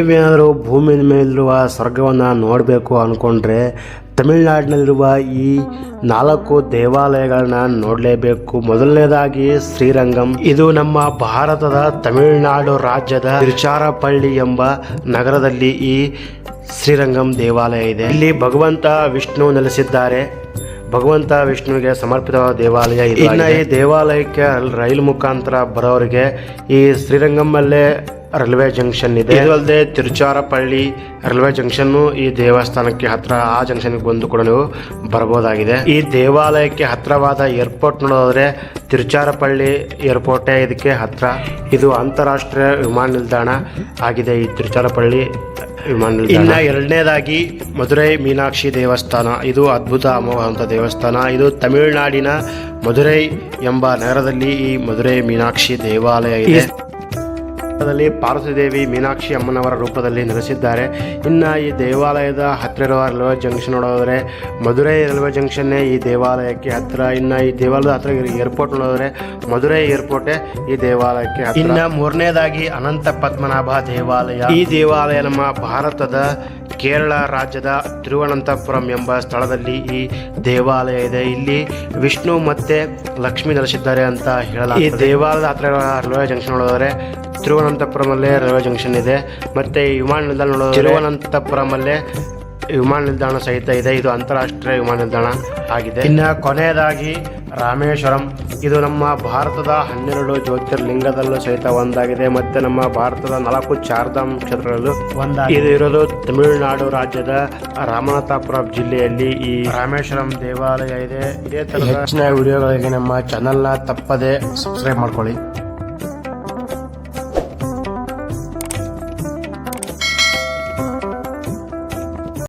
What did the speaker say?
ನೀವೇನಾದರೂ ಭೂಮಿ ಮೇಲಿರುವ ಸ್ವರ್ಗವನ್ನು ನೋಡಬೇಕು ಅಂದ್ಕೊಂಡ್ರೆ ತಮಿಳ್ನಾಡಿನಲ್ಲಿರುವ ಈ ನಾಲ್ಕು ದೇವಾಲಯಗಳನ್ನ ನೋಡಲೇಬೇಕು. ಮೊದಲನೇದಾಗಿ ಶ್ರೀರಂಗಂ. ಇದು ನಮ್ಮ ಭಾರತದ ತಮಿಳುನಾಡು ರಾಜ್ಯದ ತಿರುಚಾರಪಳ್ಳಿ ಎಂಬ ನಗರದಲ್ಲಿ ಈ ಶ್ರೀರಂಗಂ ದೇವಾಲಯ ಇದೆ. ಇಲ್ಲಿ ಭಗವಂತ ವಿಷ್ಣು ನೆಲೆಸಿದ್ದಾರೆ. ಭಗವಂತ ವಿಷ್ಣುವಿಗೆ ಸಮರ್ಪಿತವಾದ ದೇವಾಲಯ ಇನ್ನು ಈ ದೇವಾಲಯಕ್ಕೆ ರೈಲು ಮುಖಾಂತರ ಬರೋರಿಗೆ ಈ ಶ್ರೀರಂಗಮಲ್ಲೇ ರೈಲ್ವೆ ಜಂಕ್ಷನ್ ಇದೆ. ಇದು ಅಲ್ಲದೆ ತಿರುಚಾರಪಳ್ಳಿ ರೈಲ್ವೆ ಜಂಕ್ಷನ್ ಈ ದೇವಸ್ಥಾನಕ್ಕೆ ಹತ್ರ ಆ ಜಂಕ್ಷನ್ಗೆ ಬಂದು ಕೂಡ ನೀವು ಬರಬಹುದಾಗಿದೆ ಈ ದೇವಾಲಯಕ್ಕೆ ಹತ್ರವಾದ ಏರ್ಪೋರ್ಟ್ ನೋಡೋದಾದ್ರೆ ತಿರುಚಾರಪಳ್ಳಿ ಏರ್ಪೋರ್ಟೇ ಇದಕ್ಕೆ ಹತ್ರ. ಇದು ಅಂತಾರಾಷ್ಟ್ರೀಯ ವಿಮಾನ ನಿಲ್ದಾಣ ಆಗಿದೆ ಈ ತಿರುಚಾರಪಳ್ಳಿ ವಿಮಾನ ನಿಲ್ದಾಣ. ಇನ್ನ ಎರಡನೇದಾಗಿ ಮಧುರೈ ಮೀನಾಕ್ಷಿ ದೇವಸ್ಥಾನ. ಇದು ಅದ್ಭುತ ಅಮೋಘವಂತ ದೇವಸ್ಥಾನ. ಇದು ತಮಿಳುನಾಡಿನ ಮಧುರೈ ಎಂಬ ನಗರದಲ್ಲಿ ಈ ಮಧುರೈ ಮೀನಾಕ್ಷಿ ದೇವಾಲಯ ಇದೆ. ದಲ್ಲಿ ಪಾರ್ವತಿದೇವಿ ಮೀನಾಕ್ಷಿ ಅಮ್ಮನವರ ರೂಪದಲ್ಲಿ ನೆಲೆಸಿದ್ದಾರೆ. ಇನ್ನು ಈ ದೇವಾಲಯದ ಹತ್ತಿರ ಇರುವ ರೈಲ್ವೆ ಜಂಕ್ಷನ್ ನೋಡೋದ್ರೆ ಮಧುರೈ ರೈಲ್ವೆ ಜಂಕ್ಷನ್ನೇ ಈ ದೇವಾಲಯಕ್ಕೆ ಹತ್ತಿರ. ಇನ್ನು ಈ ದೇವಾಲಯದ ಹತ್ತಿರ ಏರ್ಪೋರ್ಟ್ ನೋಡಿದ್ರೆ ಮಧುರೈ ಏರ್ಪೋರ್ಟೇ ಈ ದೇವಾಲಯಕ್ಕೆ ಇನ್ನು ಮೂರನೇದಾಗಿ ಅನಂತ ಪದ್ಮನಾಭ ದೇವಾಲಯ. ಈ ದೇವಾಲಯ ನಮ್ಮ ಭಾರತದ ಕೇರಳ ರಾಜ್ಯದ ತಿರುವನಂತಪುರಂ ಎಂಬ ಸ್ಥಳದಲ್ಲಿ ಈ ದೇವಾಲಯ ಇದೆ. ಇಲ್ಲಿ ವಿಷ್ಣು ಮತ್ತೆ ಲಕ್ಷ್ಮಿ ನೆಲೆಸಿದ್ದಾರೆ ಅಂತ ಹೇಳಲಾಗಿದೆ ಈ ದೇವಾಲಯದ ಹತ್ತಿರ ಇರುವ ರೈಲ್ವೆ ಜಂಕ್ಷನ್ ನೋಡಿದ್ರೆ ತಿರುವನಂತಪುರಮಲ್ಲೇ ರೈಲ್ವೆ ಜಂಕ್ಷನ್ ಇದೆ. ಮತ್ತೆ ವಿಮಾನ ನಿಲ್ದಾಣ ನೋಡೋದು ತಿರುವನಂತಪುರಮಲ್ಲೇ ವಿಮಾನ ನಿಲ್ದಾಣ ಸಹಿತ ಇದೆ. ಇದು ಅಂತಾರಾಷ್ಟ್ರೀಯ ವಿಮಾನ ನಿಲ್ದಾಣ ಆಗಿದೆ. ಇನ್ನು ಕೊನೆಯದಾಗಿ ರಾಮೇಶ್ವರಂ. ಇದು ನಮ್ಮ ಭಾರತದ ಹನ್ನೆರಡು ಜ್ಯೋತಿರ್ಲಿಂಗದಲ್ಲೂ ಸಹಿತ ಒಂದಾಗಿದೆ. ಮತ್ತೆ ನಮ್ಮ ಭಾರತದ ನಾಲ್ಕು ಚಾರ್ಧಾಮ್ ಕ್ಷೇತ್ರಗಳಲ್ಲೂ ಒಂದಾಗಿದೆ. ಇದು ಇರೋದು ತಮಿಳುನಾಡು ರಾಜ್ಯದ ರಾಮನಾಥಪುರ ಜಿಲ್ಲೆಯಲ್ಲಿ ಈ ರಾಮೇಶ್ವರಂ ದೇವಾಲಯ ಇದೆ. ಇದೇ ತರ ಹೆಚ್ಚಿನ ವಿಡಿಯೋಗಳಿಗೆ ನಮ್ಮ ಚಾನೆಲ್ನ ತಪ್ಪದೆ ಸಬ್ಸ್ಕ್ರೈಬ್ ಮಾಡ್ಕೊಳ್ಳಿ.